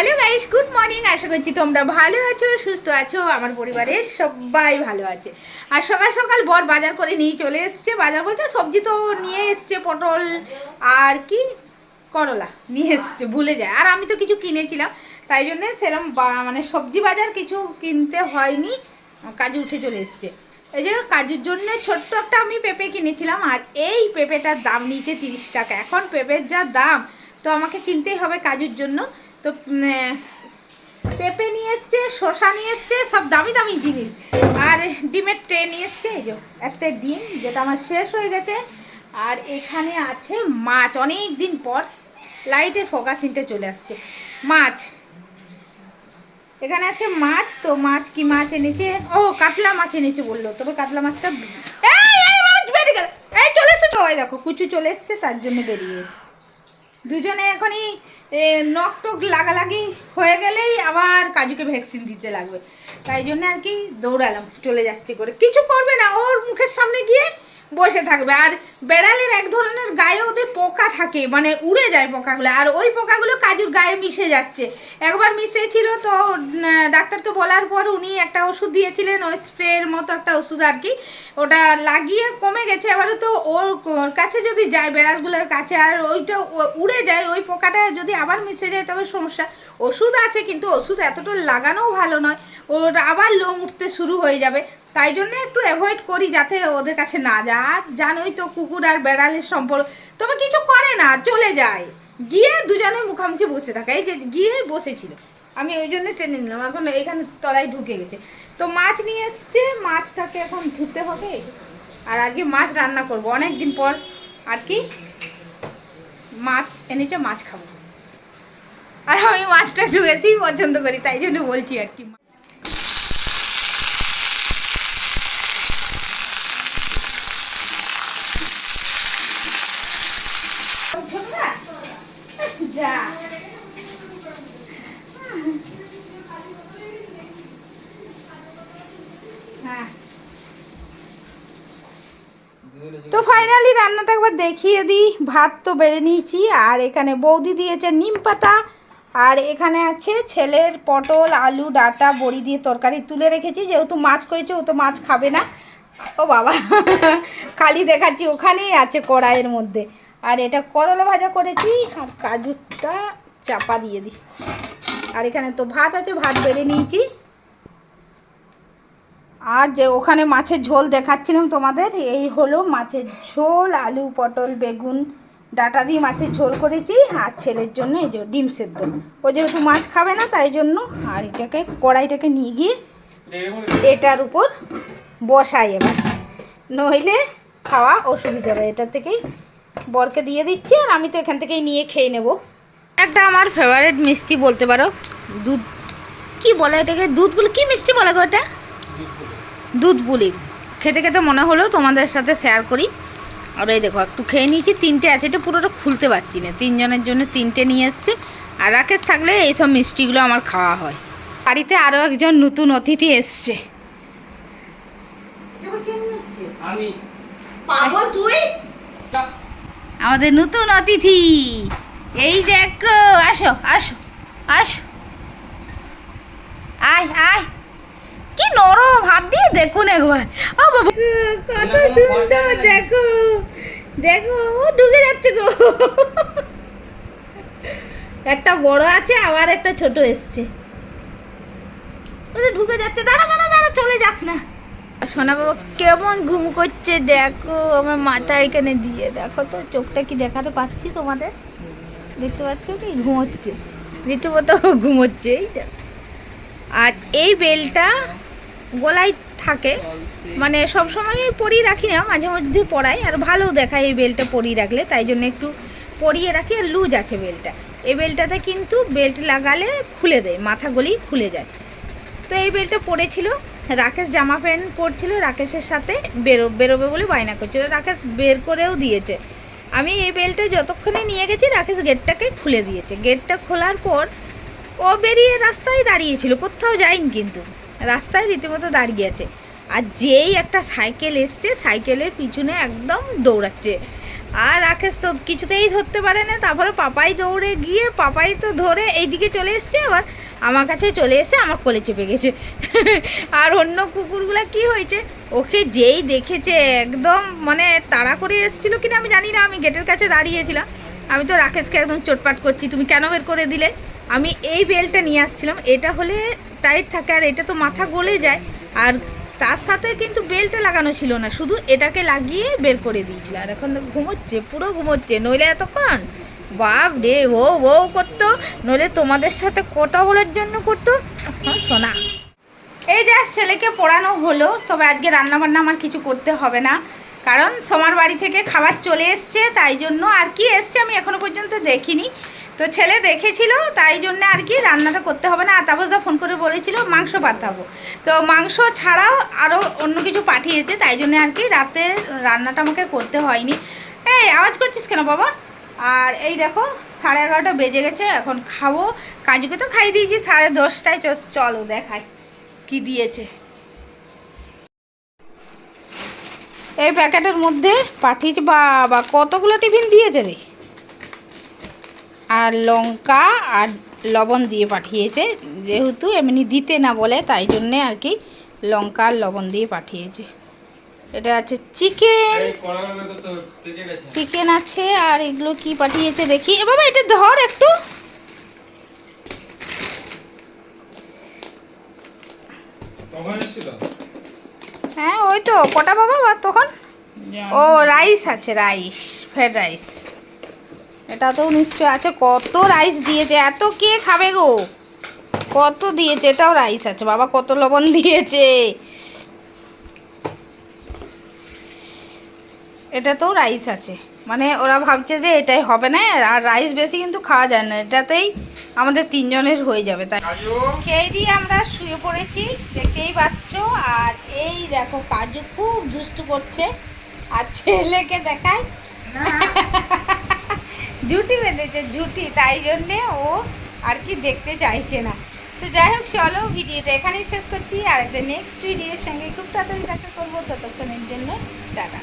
Hello guys good morning আশা করছি তোমরা ভালো আছো, সুস্থ আছো, আমার পরিবারের সবাই ভালো আছে। আর সকাল সকাল বর বাজার করে নিয়ে চলে এসছে। বাজার বলতে সবজি তো নিয়ে এসছে, পটল আর কি? করলা নিয়ে এসছে, ভুলে যায়। আর আমি তো কিছু কিনেছিলাম, তাই জন্য সেরম মানে সবজি বাজার কিছু কিনতে হয়নি, কাজু উঠে চলে এসছে। এই যে কাজুর জন্য ছোট্ট একটা আমি পেঁপে কিনেছিলাম, আর এই পেঁপেটার দাম নিচে তিরিশ টাকা। এখন পেঁপের যা দাম, তো আমাকে কিনতেই হবে কাজুর জন্য। তো পেঁপে নিয়ে এসছে, শসা নিয়ে এসছে, সব দামি দামি জিনিস। আর ডিমের ট্রে নিয়ে এসছে, এই যে একটা ডিম, যেটা আমার শেষ হয়ে গেছে। আর এখানে আছে মাছ অনেক দিন পর লাইটের ফোকাসিংটা চলে আসছে। মাছ। এখানে আছে মাছ, তো মাছ কি মাছ এনেছে? ও, কাতলা মাছ এনেছে বলল, তবে কাতলা মাছটা এই চলে এসেছে। তো দেখো, কুচু চলে এসছে, তার জন্য বেরিয়ে গেছে। দুজনে এখনই নখ টক লাগালাগি হয়ে গেলেই আবার কাজুকে ভ্যাকসিন দিতে লাগবে। তাই জন্য আর কি দৌড়ালাম, চলে যাচ্ছে করে। কিছু করবে না, ওর মুখের সামনে গিয়ে বসে থাকবে। আর বেড়ালের এক ধরনের গায়ে ওদের পোকা থাকে মানে উড়ে যায় পোকাগুলো। আর ওই পোকাগুলো কাজুর গায়ে মিশে যাচ্ছে। একবার মিশেছিল তো ডাক্তারকে বলার পর উনি একটা ওষুধ দিয়েছিলেন, ওই স্প্রের মতো একটা ওষুধ আর কি। ওটা লাগিয়ে কমে গেছে, এবারে তো ওর ওর কাছে যদি যায়, বেড়ালগুলোর কাছে, আর ওইটা উড়ে যায়, ওই পোকাটা যদি আবার মিশে যায়, তবে সমস্যা। ওষুধ আছে, কিন্তু ওষুধ এতটা লাগানোও ভালো নয়। ওর আবার লোম উঠতে শুরু হয়ে যাবে। তাই জন্য একটু অ্যাভয়েড করি যাতে ওদের কাছে না যায় জানোই তো কুকুর আর বেড়ালের সম্পর্ক। তবে কিছু করে না, চলে যায়। গিয়ে দুজনে মুখামুখি বসে থাকে। এই যে গিয়ে বসেছিল। আমি ওই জন্য টেনে নিলাম। এখন এখানে তলায় ঢুকে গেছে। তো মাছ নিয়ে এসছে। মাছটাকে এখন ধুতে হবে। আর আজকে মাছ রান্না করব। অনেক দিন পর আর কি মাছ এনেছে, মাছ খাব। আর আমি মাছটা একটু পছন্দ করি, তাই জন্য বলছি আর কি। তো ফাইনালি রান্নাটা একবার দেখিয়ে দিই। ভাত তো বেড়ে নিয়েছি, আর এখানে বৌদি দিয়েছে নিম পাতা, আর এখানে আছে ছেলের পটল, আলু, ডাটা, বড়ি দিয়ে তরকারি তুলে রেখেছি। যেহেতু মাছ করেছে, ও তো মাছ খাবে না। ও বাবা, খালি দেখাচ্ছি, ওখানেই আছে কড়াইয়ের মধ্যে। আর এটা করলা ভাজা করেছি, আর কাজুটা চাপা দিয়ে দিই। আর এখানে তো ভাত আছে, ভাত বেড়ে নিয়েছি। আর যে ওখানে মাছের ঝোল দেখাচ্ছিলাম তোমাদের, এই হলো মাছের ঝোল, আলু, পটল, বেগুন, ডাটা দিয়ে মাছের ঝোল করেছি, আর ছেলের জন্য এই যে ডিম সেদ্ধ। ও যেহেতু মাছ খাবে না, তাই জন্য আর এটাকে কড়াইটাকে নিয়ে গিয়ে এটার উপর বসাই এবার। নইলে খাওয়া অসুবিধা হবে, এটা থেকেই বরকে দিয়ে দিচ্ছি, আর আমি তো এখান থেকেই নিয়ে খেয়ে নেব। একটা আমার ফেভারিট মিষ্টি বলতে পারো, দুধ। কি বলে এটাকে? দুধ বলে কি মিষ্টি বলে গো এটা? দুধ পুলি খেতে খেতে মনে হলো তোমাদের সাথে শেয়ার করি। আর এই দেখো একটু খেয়ে নিয়েছি তিনটে আছে এটা পুরোটা খুলতে পারছি না। তিনজনের জন্য তিনটে নিয়ে এসছে। আর রাকেশ থাকলে এইসব মিষ্টিগুলো আমার খাওয়া হয়। বাড়িতে আরও একজন নতুন অতিথি এসছে। আমি। আমাদের নতুন অতিথি। এই দেখো আসো আসো। দেখুন একবার। ও বাবা। কত সুন্দর দেখো। দেখো ও ঢুকে যাচ্ছে গো। একটা বড় আছে আবার একটা ছোট এসছে। ওদের ঢুকে যাচ্ছে। দাঁড়া দাঁড়া দাঁড়া চলে যাস না। সোনা বাবা কেমন ঘুম করছে দেখো আমার মাথা এখানে দিয়ে। দেখো তো চোখটা কি দেখাতে পাচ্ছি তোমাদের? দেখতে পাচ্ছ কি? ঘুমোচ্ছে। রীতিমতো ঘুমোচ্ছে এই আর এই বেলটা গলায় থাকে। মানে সব সময় পরিয়ে রাখি না, মাঝে মধ্যে পরাই। আর ভালো দেখায় এই বেলটা পরিয়ে রাখলে, তাই জন্য একটু পরিয়ে রাখি। আর লুজ আছে বেলটা এই বেলটাতে কিন্তু বেল্ট লাগালে খুলে দেয়, মাথা গলি খুলে যায়। তো এই বেলটা পড়েছিল, রাকেশ জামা প্যান্ট পরছিল, রাকেশের সাথে বেরো, বেরোবে বলে বায়না করছিল। রাকেশ বের করেও দিয়েছে। আমি এই বেলটা যতক্ষণে নিয়ে গেছি, রাকেশ গেটটাকে খুলে দিয়েছে। গেটটা খোলার পর ও বেরিয়ে রাস্তায় দাঁড়িয়েছিল, কোথাও যায়নি কিন্তু। রাস্তায় রীতিমতো দাঁড়িয়ে আছে। আর যেই একটা সাইকেল এসছে, সাইকেলের পিছনে একদম দৌড়াচ্ছে। আর রাকেশ তো কিছুতেই ধরতে পারে না, তারপরে পাপাই দৌড়ে গিয়ে, পাপাই তো ধরে এইদিকে চলে এসছে, আবার আমার কাছে চলে এসে আমার কোলে চেপে গেছে। আর অন্য কুকুরগুলো কি হয়েছে? ওকে যেই দেখেছে, একদম মানে তাড়া করে এসেছিল কিনা আমি জানি না, আমি গেটের কাছে দাঁড়িয়েছিলাম। আমি তো রাকেশকে একদম চোটপাট করছি, তুমি কেন বের করে দিলে? আমি এই বেলটা নিয়ে আসছিলাম, এটা হলে টাইট থাকে আর এটা তো মাথা গলে যায়। আর তার সাথে কিন্তু বেলটা লাগানো ছিল না, শুধু এটাকে লাগিয়ে বের করে দিয়েছিল। আর এখন ঘুমোচ্ছে, পুরো ঘুমোচ্ছে। নইলে এতক্ষণ? বাপ রে, ও ও করতো। নইলে তোমাদের সাথে কথা বলার জন্য করতো। শোনা এই যে ছেলেকে পড়ানো হলো, তবে আজকে রান্নাবান্না আমার কিছু করতে হবে না। কারণ সোমার বাড়ি থেকে খাবার চলে এসছে, তাই জন্য আর কি এসছে আমি এখনও পর্যন্ত দেখিনি। তো ছেলে দেখেছিল, তাই জন্য আর কি রান্নাটা করতে হবে না। আর তাপসদা ফোন করে বলেছিল, মাংস পাঠাবো তো মাংস ছাড়াও আরও অন্য কিছু পাঠিয়েছে, তাই জন্য আর কি রাতে রান্নাটা আমাকে করতে হয়নি। এই, আওয়াজ করছিস কেন বাবা? আর এই দেখো, সাড়ে এগারোটা বেজে গেছে, এখন খাব। কাজুকে তো খাই দিয়েছি, সাড়ে দশটায় চলো দেখাই কি দিয়েছে। এই প্যাকেটের মধ্যে পাঠিয়েছে, বাবা, কতগুলো টিফিন দিয়েছে রে? আর লঙ্কা আর লবণ দিয়ে পাঠিয়েছে। যেহেতু এমনি দিতে না বলে তাই জন্যে আর কি লঙ্কা আর লবণ দিয়ে পাঠিয়েছে। এটা আছে চিকেন। চিকেন আছে। আর এগুলো কি পাঠিয়েছে দেখি। এ বাবা এটা ধর একটু। হ্যাঁ ওই তো কটা বাবা বা তখন? ও রাইস আছে রাইস ফ্রাইড রাইস। এটা তো নিশ্চয় আছে। কত রাইস দিয়েছে, এত কে খাবে গো? কত দিয়েছে, এটাও রাইস আছে, বাবা কত লবণ দিয়েছে। এটাতেও রাইস আছে। মানে ওরা ভাবছে যে এটাই হবে না, আর রাইস বেশি কিন্তু খাওয়া যায় না, এটাতেই আমাদের তিনজনের হয়ে যাবে, তাই। খেয়ে দিয়ে আমরা শুয়ে পড়েছি, দেখতেই পাচ্ছ, আর এই দেখো কাজু খুব দুষ্টু করছে, আর ছেলেকে দেখায় জুটি বেঁধেছে, জুটি, তাই জন্যে ও আর কি দেখতে চাইছে না। তো যাই হোক, চলো ভিডিওটা এখানেই শেষ করছি। আর একটা নেক্সট ভিডিওর সঙ্গে খুব তাড়াতাড়ি দেখা করব। ততক্ষণের জন্য টাটা।